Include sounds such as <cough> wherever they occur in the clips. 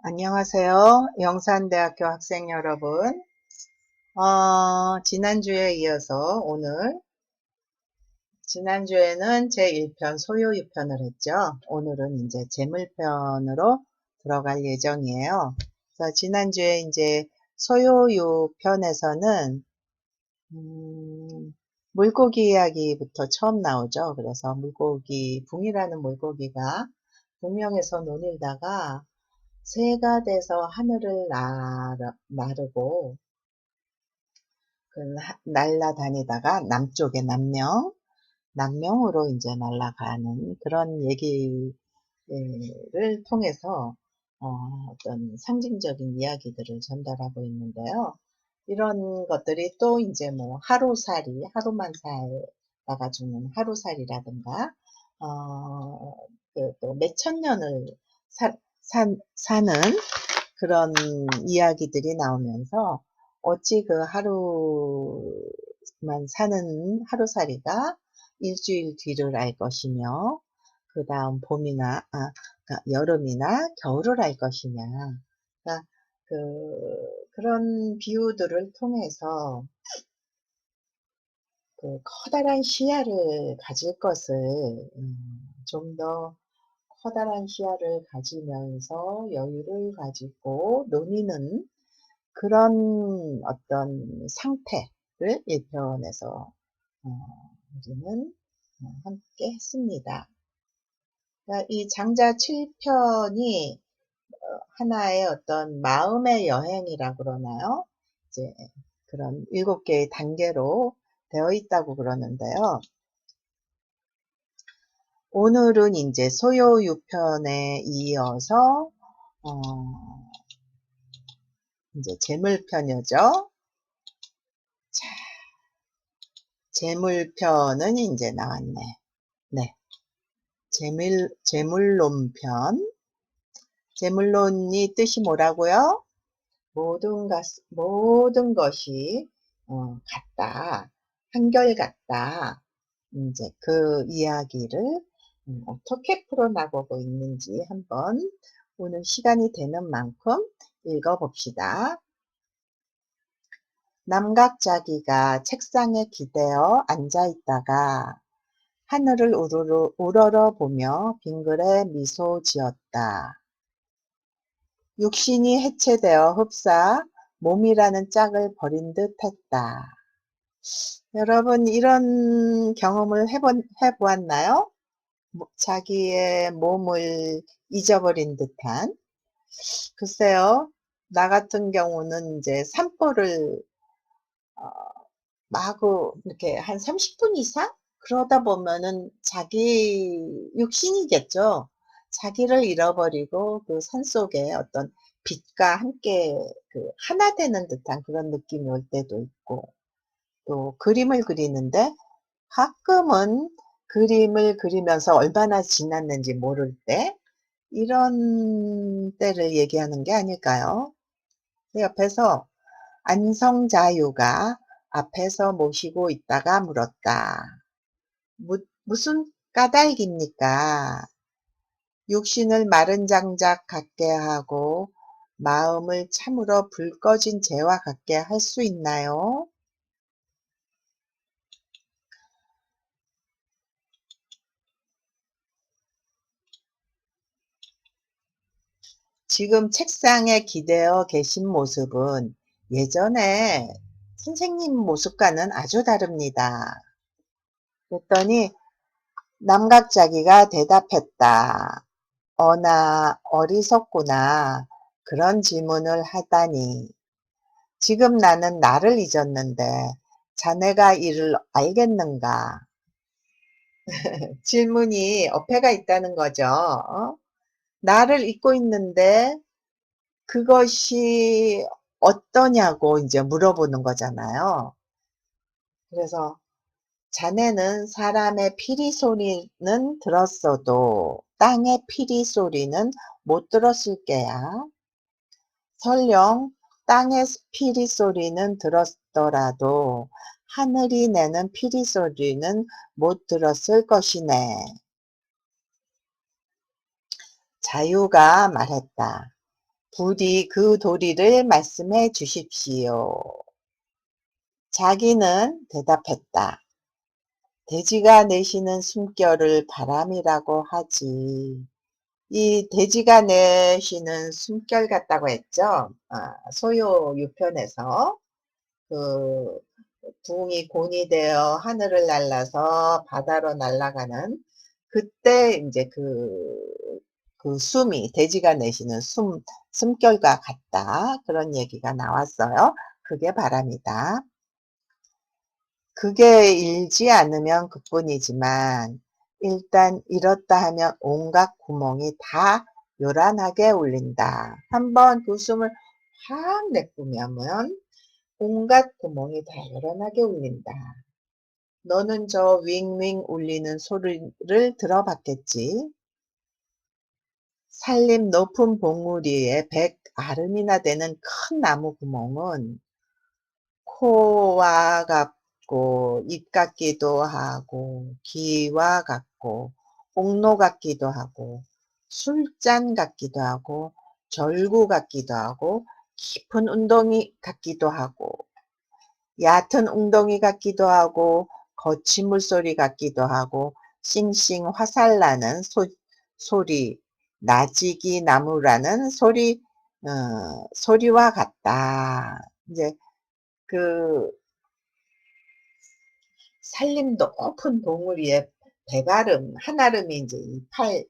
안녕하세요. 영산대학교 학생 여러분. 어, 지난주에 이어서 오늘, 지난주에는 제 1편 소요유편을 했죠. 오늘은 이제 재물편으로 들어갈 예정이에요. 그래서 지난주에 이제 소요유편에서는, 음, 물고기 이야기부터 처음 나오죠. 그래서 물고기, 붕이라는 물고기가 동명에서 논일다가 새가 돼서 하늘을 나르, 나르고 그 날라다니다가 남쪽에 남명, 남명으로 이제 날아가는 그런 얘기를 통해서 어, 떤 상징적인 이야기들을 전달하고 있는데요. 이런 것들이 또 이제 뭐 하루살이, 하루만 살다가 죽는 하루살이라든가, 어, 그 또 몇천 년을 사, 산, 사는 그런 이야기들이 나오면서 어찌 그 하루만 사는 하루살이가 일주일 뒤를 알 것이며 그 다음 봄이나 아, 그러니까 여름이나 겨울을 알 것이냐. 그러니까 그, 그런 비유들을 통해서 그 커다란 시야를 가질 것을 음, 좀더 커다란 시야를 가지면서 여유를 가지고 논의는 그런 어떤 상태를 1편에서 어, 우리는 어, 함께 했습니다. 그러니까 이 장자 7편이 어, 하나의 어떤 마음의 여행이라 그러나요? 이제 그런 일곱 개의 단계로 되어 있다고 그러는데요. 오늘은 이제 소요 유편에 이어서 어, 이제 재물편이죠. 자, 재물편은 이제 나왔네. 네. 재물, 재물론편. 재물론이 뜻이 뭐라고요? 모든 것, 모든 것이 어, 같다. 한결같다. 이제 그 이야기를 음, 어떻게 풀어나가고 있는지 한번 오늘 시간이 되는 만큼 읽어봅시다. 남각자기가 책상에 기대어 앉아있다가 하늘을 우르르, 우러러 보며 빙글에 미소 지었다. 육신이 해체되어 흡사 몸이라는 짝을 버린 듯 했다. 여러분 이런 경험을 해본, 해보았나요? 자기의 몸을 잊어버린 듯한. 글쎄요 나 같은 경우는 이제 산보를 어, 마구 이렇게 한 30분 이상? 그러다 보면은 자기 육신이겠죠? 자기를 잃어버리고 그 산속에 어떤 빛과 함께 그 하나 되는 듯한 그런 느낌이 올 때도 있고 또 그림을 그리는데 가끔은 그림을 그리면서 얼마나 지났는지 모를 때 이런 때를 얘기하는 게 아닐까요? 그 옆에서 안성자유가 앞에서 모시고 있다가 물었다. 무, 무슨 까닭입니까? 육신을 마른 장작 같게 하고 마음을 참으로 불 꺼진 재와 같게 할 수 있나요? 지금 책상에 기대어 계신 모습은 예전에 선생님 모습과는 아주 다릅니다. 그랬더니 남각자기가 대답했다. 어나 어리석구나. 그런 질문을 하다니. 지금 나는 나를 잊었는데 자네가 이를 알겠는가? <laughs> 질문이 어폐가 있다는 거죠. 어? 나를 잊고 있는데 그것이 어떠냐고 이제 물어보는 거잖아요. 그래서 자네는 사람의 피리 소리는 들었어도 땅의 피리 소리는 못 들었을 게야. 설령 땅의 피리 소리는 들었더라도 하늘이 내는 피리 소리는 못 들었을 것이네. 자유가 말했다. 부디 그 도리를 말씀해 주십시오. 자기는 대답했다. 돼지가 내쉬는 숨결을 바람이라고 하지. 이 돼지가 내쉬는 숨결 같다고 했죠. 아, 소요 유편에서 그 붕이 곤이 되어 하늘을 날라서 바다로 날아가는 그때 이제 그, 그 숨이 돼지가 내쉬는 숨 숨결과 같다 그런 얘기가 나왔어요. 그게 바람이다. 그게 일지 않으면 그뿐이지만 일단 이렇다 하면 온갖 구멍이 다 요란하게 울린다. 한번 그 숨을 확 내뿜으면 온갖 구멍이 다 요란하게 울린다. 너는 저 윙윙 울리는 소리를 들어봤겠지? 살림 높은 봉우리에 백 아름이나 되는 큰 나무 구멍은 코와 같고 입 같기도 하고 귀와 같고 옥로 같기도 하고 술잔 같기도 하고 절구 같기도 하고 깊은 운동이 같기도 하고 얕은 웅덩이 같기도 하고 거친 물소리 같기도 하고 싱싱 화살나는 소, 소리 나지기 나무라는 소리 어, 소리와 같다. 이제 그 살림 높은 봉우리에 배가름 한아름이 이제 이팔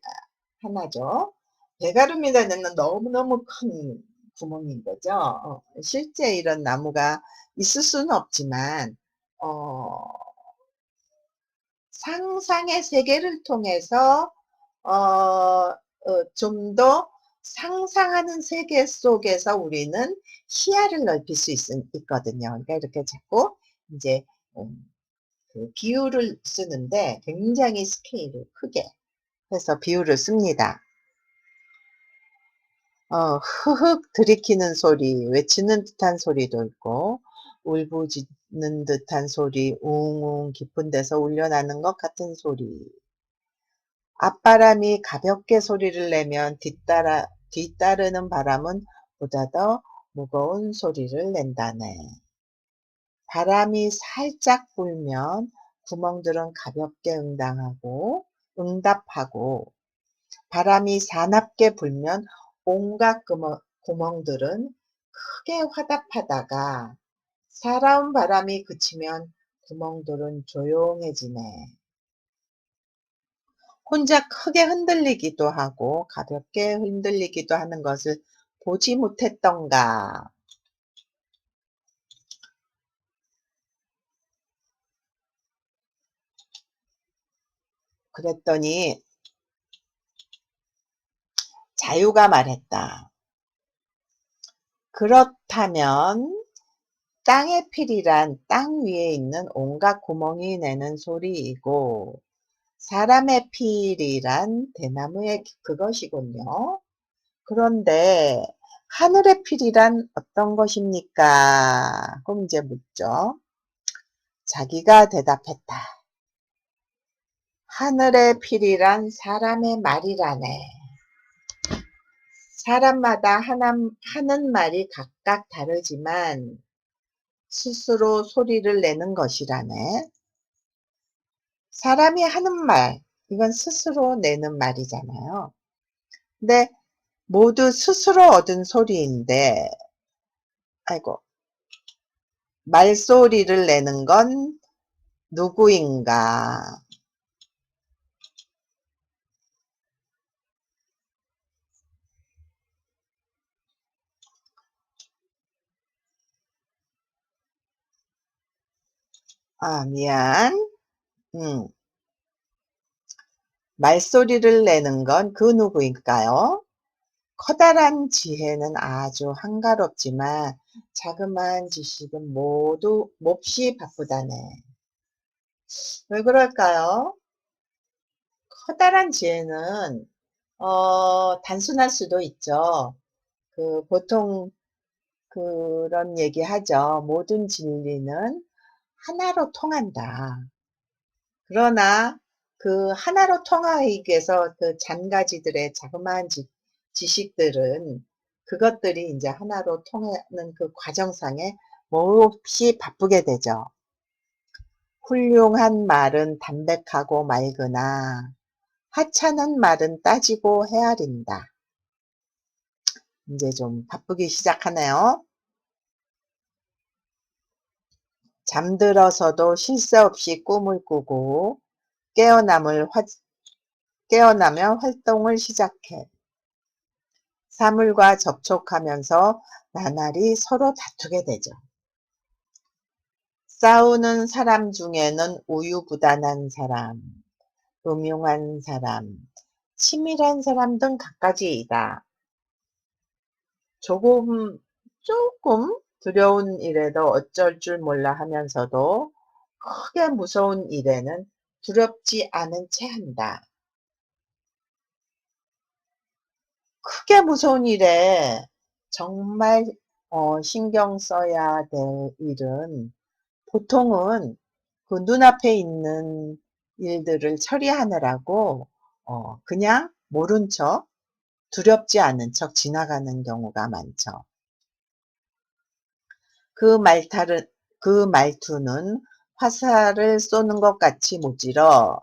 하나죠. 배가름이라는 너무너무 큰 구멍인 거죠. 어, 실제 이런 나무가 있을 수는 없지만 어, 상상의 세계를 통해서 어, 어, 좀 더 상상하는 세계 속에서 우리는 시야를 넓힐 수 있, 있거든요. 그러니까 이렇게 자꾸 이제 음, 그 비유를 쓰는데 굉장히 스케일을 크게 해서 비유를 씁니다. 어, 흐흑 들이키는 소리, 외치는 듯한 소리도 있고 울부짖는 듯한 소리, 웅웅 깊은 데서 울려나는 것 같은 소리. 앞바람이 가볍게 소리를 내면 뒤따라, 뒤따르는 바람은 보다 더 무거운 소리를 낸다네. 바람이 살짝 불면 구멍들은 가볍게 응당하고 응답하고 바람이 사납게 불면 온갖 구멍들은 크게 화답하다가 살아온 바람이 그치면 구멍들은 조용해지네. 혼자 크게 흔들리기도 하고 가볍게 흔들리기도 하는 것을 보지 못했던가. 그랬더니 자유가 말했다. 그렇다면 땅의 필이란 땅 위에 있는 온갖 구멍이 내는 소리이고 사람의 필이란 대나무의 그것이군요. 그런데 하늘의 필이란 어떤 것입니까? 그럼 이제 묻죠. 자기가 대답했다. 하늘의 필이란 사람의 말이라네. 사람마다 하나, 하는 말이 각각 다르지만 스스로 소리를 내는 것이라네. 사람이 하는 말, 이건 스스로 내는 말이잖아요. 근데 모두 스스로 얻은 소리인데, 아이고, 말소리를 내는 건 누구인가? 아, 미안. 음. 말소리를 내는 건 그 누구일까요? 커다란 지혜는 아주 한가롭지만 자그마한 지식은 모두 몹시 바쁘다네. 왜 그럴까요? 커다란 지혜는 어, 단순할 수도 있죠. 그 보통 그런 얘기 하죠. 모든 진리는 하나로 통한다. 그러나 그 하나로 통하기 위해서 그 잔가지들의 자그마한 지, 지식들은 그것들이 이제 하나로 통하는 그 과정상에 몹시 바쁘게 되죠. 훌륭한 말은 담백하고 맑으나 하찮은 말은 따지고 헤아린다. 이제 좀 바쁘기 시작하네요. 잠들어서도 쉴 새 없이 꿈을 꾸고 깨어남을 화, 깨어나면 활동을 시작해. 사물과 접촉하면서 나날이 서로 다투게 되죠. 싸우는 사람 중에는 우유부단한 사람, 음흉한 사람, 치밀한 사람 등 갖가지이다. 조금, 조금 두려운 일에도 어쩔 줄 몰라 하면서도 크게 무서운 일에는 두렵지 않은 채 한다. 크게 무서운 일에 정말 어, 신경 써야 될 일은 보통은 그 눈앞에 있는 일들을 처리하느라고 어, 그냥 모른 척 두렵지 않은 척 지나가는 경우가 많죠. 그 말타를 그 말투는 화살을 쏘는 것 같이 모질어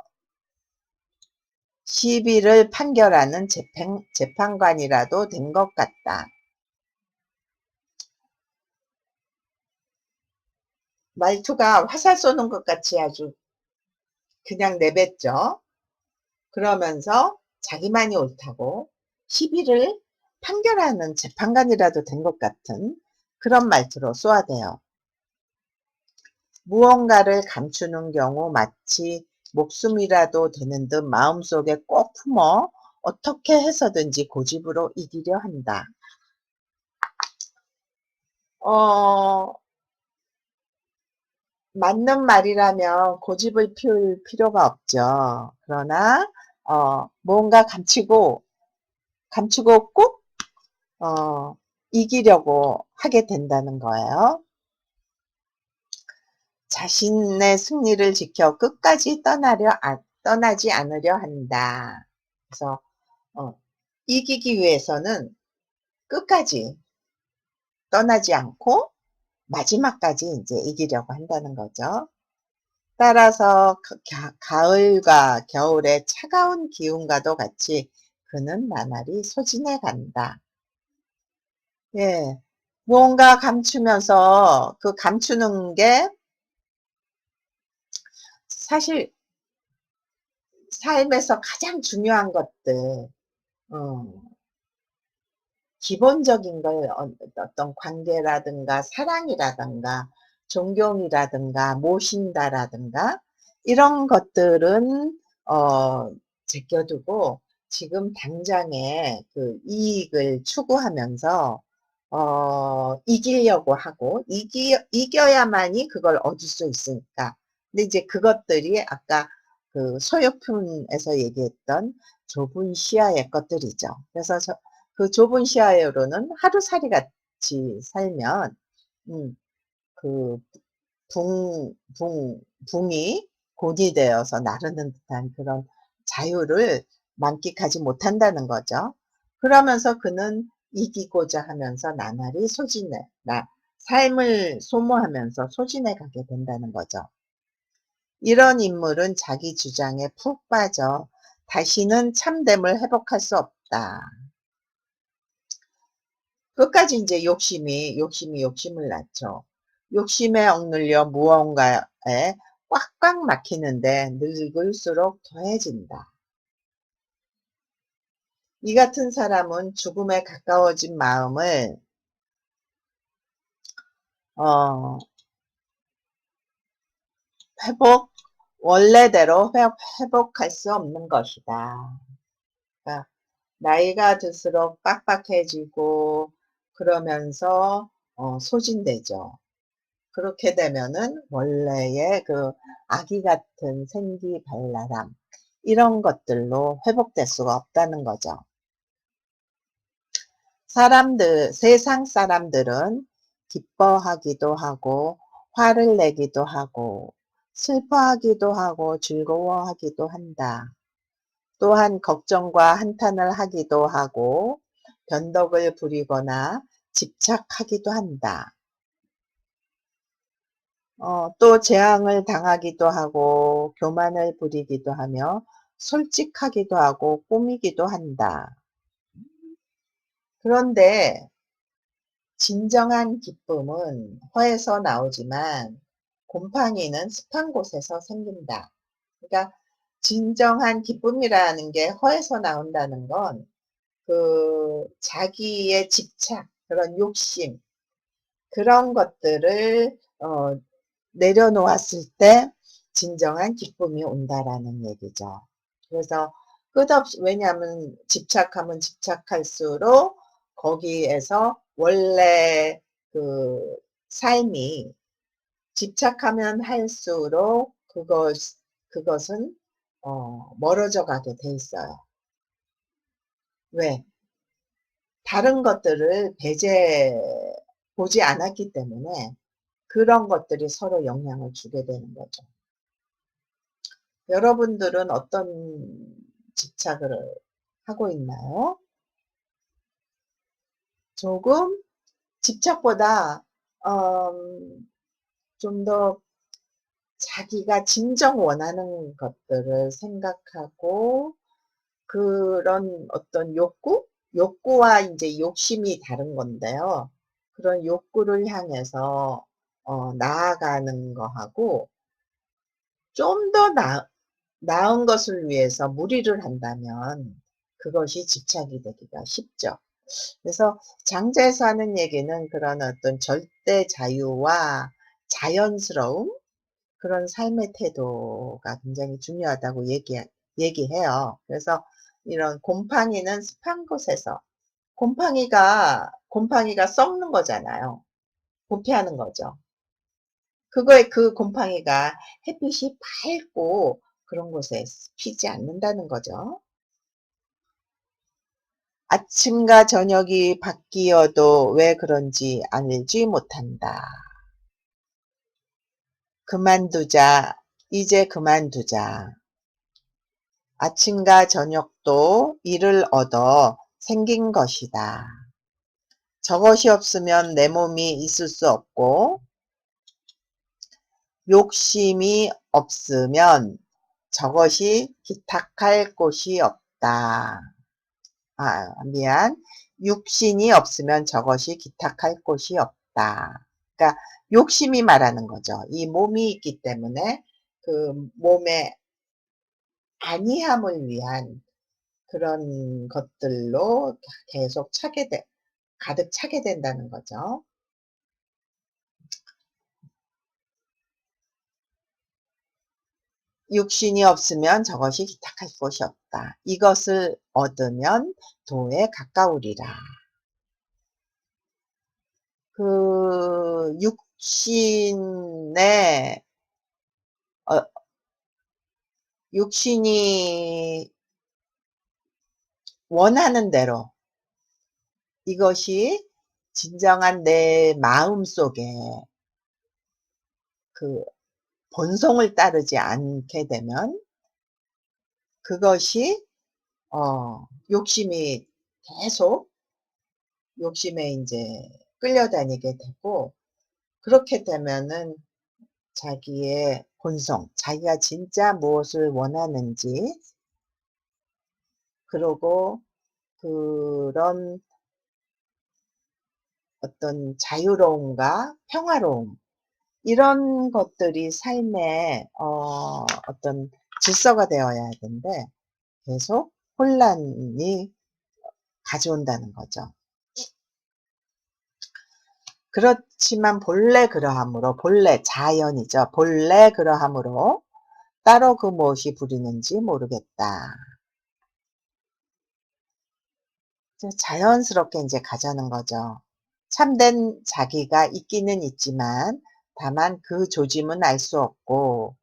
시비를 판결하는 재판, 재판관이라도 된 것 같다. 말투가 화살 쏘는 것 같이 아주 그냥 내뱉죠. 그러면서 자기만이 옳다고 시비를 판결하는 재판관이라도 된 것 같은 그런 말투로 쏘아대요. 무언가를 감추는 경우 마치 목숨이라도 되는 듯 마음속에 꼭 품어 어떻게 해서든지 고집으로 이기려 한다. 어, 맞는 말이라면 고집을 피울 필요가 없죠. 그러나 어, 뭔가 감추고 감추고 꼭 어, 이기려고 하게 된다는 거예요. 자신의 승리를 지켜 끝까지 떠나려 아, 떠나지 않으려 한다. 그래서 어, 이기기 위해서는 끝까지 떠나지 않고 마지막까지 이제 이기려고 한다는 거죠. 따라서 가, 을과 겨울의 차가운 기운과도 같이 그는 나날이 소진해 간다. 예. 무언가 감추면서 그 감추는 게 사실 삶에서 가장 중요한 것들, 어, 기본적인 걸 어, 어떤 관계라든가 사랑이라든가 존경이라든가 모신다라든가 이런 것들은 어, 제껴두고 지금 당장의 그 이익을 추구하면서 어, 이기려고 하고 이기, 이겨야만이 그걸 얻을 수 있으니까 근데 이제 그것들이 아까 그 소요품에서 얘기했던 좁은 시야의 것들이죠. 그래서 저, 그 좁은 시야로는 하루살이 같이 살면 음, 그 붕, 붕, 붕이 곤이 되어서 나르는 듯한 그런 자유를 만끽하지 못한다는 거죠. 그러면서 그는 이기고자 하면서 나날이 소진해, 나, 삶을 소모하면서 소진해 가게 된다는 거죠. 이런 인물은 자기 주장에 푹 빠져 다시는 참됨을 회복할 수 없다. 끝까지 이제 욕심이, 욕심이 욕심을 낳죠. 욕심에 억눌려 무언가에 꽉꽉 막히는데 늙을수록 더해진다. 이 같은 사람은 죽음에 가까워진 마음을 어, 회복, 원래대로 회복할 수 없는 것이다. 그러니까 나이가 들수록 빡빡해지고 그러면서 어, 소진되죠. 그렇게 되면은 원래의 그 아기 같은 생기 발랄함 이런 것들로 회복될 수가 없다는 거죠. 사람들, 세상 사람들은 기뻐하기도 하고 화를 내기도 하고 슬퍼하기도 하고 즐거워하기도 한다. 또한 걱정과 한탄을 하기도 하고 변덕을 부리거나 집착하기도 한다. 어, 또 재앙을 당하기도 하고 교만을 부리기도 하며 솔직하기도 하고 꾸미기도 한다. 그런데 진정한 기쁨은 허에서 나오지만 곰팡이는 습한 곳에서 생긴다. 그러니까 진정한 기쁨이라는 게 허에서 나온다는 건 그 자기의 집착, 그런 욕심, 그런 것들을 어, 내려놓았을 때 진정한 기쁨이 온다라는 얘기죠. 그래서 끝없이 왜냐하면 집착하면 집착할수록 거기에서 원래 그 삶이 집착하면 할수록 그것 그것은 어, 멀어져 가게 돼 있어요. 왜? 다른 것들을 배제 보지 않았기 때문에 그런 것들이 서로 영향을 주게 되는 거죠. 여러분들은 어떤 집착을 하고 있나요? 조금 집착보다 음, 좀더 자기가 진정 원하는 것들을 생각하고 그런 어떤 욕구? 욕구와 이제 욕심이 다른 건데요. 그런 욕구를 향해서 어, 나아가는 거하고 좀 더 나은 것을 위해서 무리를 한다면 그것이 집착이 되기가 쉽죠. 그래서 장자에서 하는 얘기는 그런 어떤 절대 자유와 자연스러움 그런 삶의 태도가 굉장히 중요하다고 얘기, 얘기해요. 그래서 이런 곰팡이는 습한 곳에서 곰팡이가 곰팡이가 썩는 거잖아요. 부패하는 거죠. 그거에 그 곰팡이가 햇빛이 밝고 그런 곳에 피지 않는다는 거죠. 아침과 저녁이 바뀌어도 왜 그런지 알지 못한다. 그만두자. 이제 그만두자. 아침과 저녁도 이를 얻어 생긴 것이다. 저것이 없으면 내 몸이 있을 수 없고 욕심이 없으면 저것이 기탁할 곳이 없다. 아, 미안. 육신이 없으면 저것이 기탁할 곳이 없다. 그러니까 욕심이 말하는 거죠. 이 몸이 있기 때문에 그 몸의 안이함을 위한 그런 것들로 계속 차게 돼, 가득 차게 된다는 거죠. 육신이 없으면 저것이 기탁할 곳이 없다. 이것을 얻으면 도에 가까우리라. 그 육신의 어, 육신이 원하는 대로 이것이 진정한 내 마음 속에 그 본성을 따르지 않게 되면 그것이 어 욕심이 계속 욕심에 이제 끌려다니게 되고 그렇게 되면은 자기의 본성, 자기가 진짜 무엇을 원하는지 그리고 그런 어떤 자유로움과 평화로움 이런 것들이 삶의 어, 어떤 질서가 되어야 하는데 계속 혼란이 가져온다는 거죠. 그렇지만 본래 그러함으로 본래 자연이죠. 본래 그러함으로 따로 그 무엇이 부리는지 모르겠다. 자연스럽게 이제 가자는 거죠. 참된 자기가 있기는 있지만 다만 그 조짐은 알 수 없고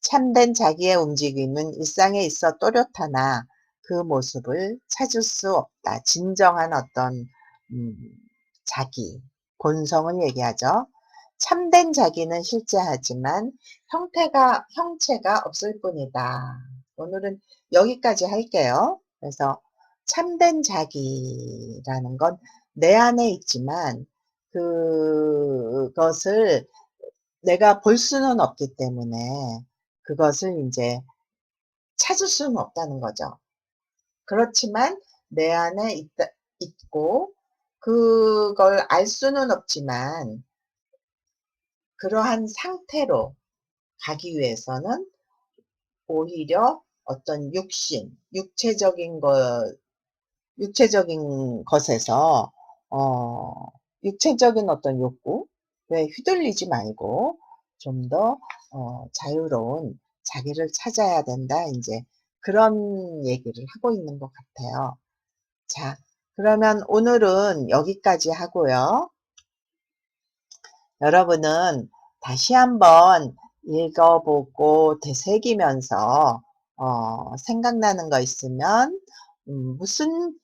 참된 자기의 움직임은 일상에 있어 또렷하나 그 모습을 찾을 수 없다. 진정한 어떤 음, 자기, 본성을 얘기하죠. 참된 자기는 실제하지만 형태가 형체가 없을 뿐이다. 오늘은 여기까지 할게요. 그래서 참된 자기라는 건 내 안에 있지만 그것을 내가 볼 수는 없기 때문에 그것을 인제 찾을 수는 없다는 거죠. 그렇지만 내 안에 있다 있고 그걸 알 수는 없지만 그러한 상태로 가기 위해서는 오히려 어떤 육신, 육체적인 것 육체적인 것에서 어 육체적인 어떤 욕구 에 휘둘리지 말고 좀더 어 자유로운 자기를 찾아야 된다 인제 그런 얘기를 하고 있는 것 같아요. 자 그러면 오늘은 여기까지 하고요. 여러분은 다시 한번 읽어 보고 되새기면서 어 생각나는 거 있으면 음 무슨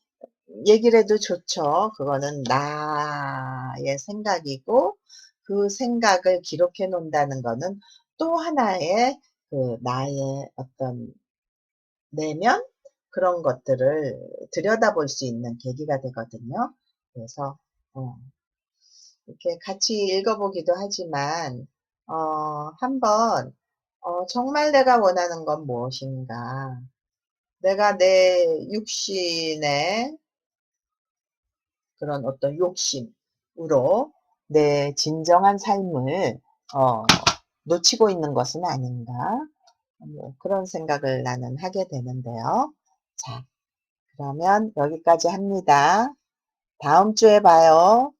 얘기를 해도 좋죠. 그거는 나의 생각이고 그 생각을 기록해 놓는다는 거는 또 하나의 그 나의 어떤 내면 그런 것들을 들여다볼 수 있는 계기가 되거든요. 그래서 어 이렇게 같이 읽어 보기도 하지만 어 한번 어 '정말 내가 원하는 건 무엇인가? 내가 내 육신의' '그런 어떤 욕심으로 내 진정한 삶을 어 놓치고 있는 것은 아닌가?' 뭐 그런 생각을 나는 하게 되는데요. 자 그러면 여기까지 합니다. 다음 주에 봐요.